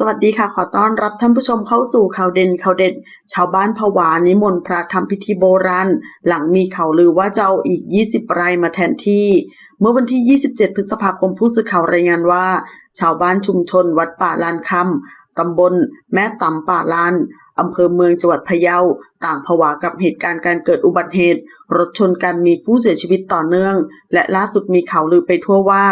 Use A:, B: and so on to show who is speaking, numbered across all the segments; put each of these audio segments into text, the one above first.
A: สวัสดีค่ะ ขอต้อนรับท่านผู้ชมเข้าสู่ข่าวเด่นข่าวเด็ด ชาวบ้านผวานิมนต์พระทำพิธีโบราณ หลังมีข่าวลือว่าจะเอาอีก 20 รายมาแทนที่ เมื่อวันที่ 27 พฤษภาคมผู้สื่อข่าวรายงานว่า ชาวบ้านชุมชนวัดป่าลานคำตำบล แม่ตำป่าลานอำเภอเมืองจังหวัดพะเยา ต่างผวากับเหตุการณ์การเกิดอุบัติเหตุ รถชนกันมีผู้เสียชีวิตต่อเนื่อง และล่าสุดมีข่าวลือไปทั่วว่า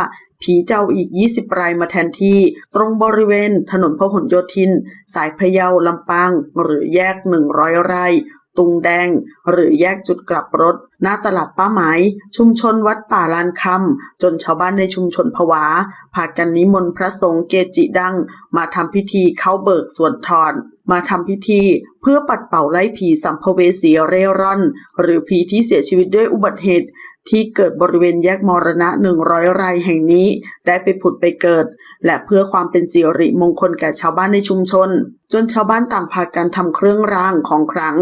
A: ผีเจ้าอีก 20 รายมาแทนที่ ตรงบริเวณถนนพหลโยธิน สายพะเยาลำปาง หรือแยก 100 ไร่ตุงแดง หรือแยกจุดกลับรถ หน้าตลาดป้าหมาย ชุมชนวัดป่าลานคำจนชาวบ้านในชุมชนผวาพากันนิมนต์พระสงฆ์เกจิดัง มาทำพิธีเข้าเบิกสวดถอนมาทำพิธีเพื่อปัดเป่าไล่ผีสัมภเวสีเร่ร่อน หรือผีที่เสียชีวิตด้วยอุบัติเหตุ ที่เกิดบริเวณแยกมรณะ 100 รายแห่งนี้ได้ไปผุดไปเกิด และเพื่อความเป็นสิริมงคลแก่ชาวบ้านในชุมชน จนชาวบ้านต่างพากันทำเครื่องรางของขลัง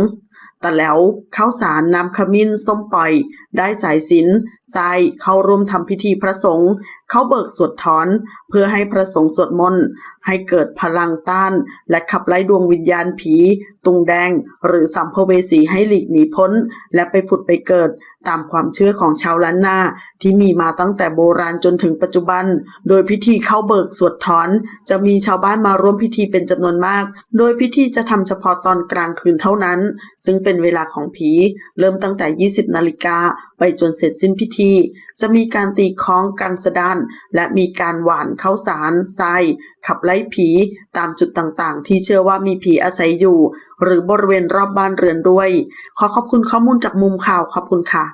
A: แต่แล้วข้าวสารน้ำขมิ้นส้มปล่อย ได้สายสินทรายเข้าร่วมทำพิธีพระสงฆ์เข้าเบิกสวดถอน เพื่อให้พระสงฆ์สวดมนต์ให้เกิดพลังต้าน และขับไล่ดวงวิญญาณผี ตุงแดง หรือสัมภเวสีให้หลีกหนีพ้น และไปผุดไปเกิด ตามความเชื่อของชาวล้านนาที่มีมาตั้งแต่โบราณจนถึงปัจจุบัน โดยพิธีเข้าเบิกสวดถอน จะมีชาวบ้านมาร่วมพิธีเป็นจำนวนมาก โดยพิธีจะทำเฉพาะตอนกลางคืนเท่านั้น ซึ่งเป็นเวลาของผี เริ่มตั้งแต่ 20 นาฬิกาไปจนเสร็จสิ้นพิธี จะมีการตีคล้องกังสดานและมีการหว่านข้าวสารทรายขับไล่ผีตามจุดต่างๆ ที่เชื่อว่ามีผีอาศัยอยู่ หรือบริเวณรอบบ้านเรือนด้วย ขอขอบคุณข้อมูลจากมุมข่าวขอบคุณค่ะ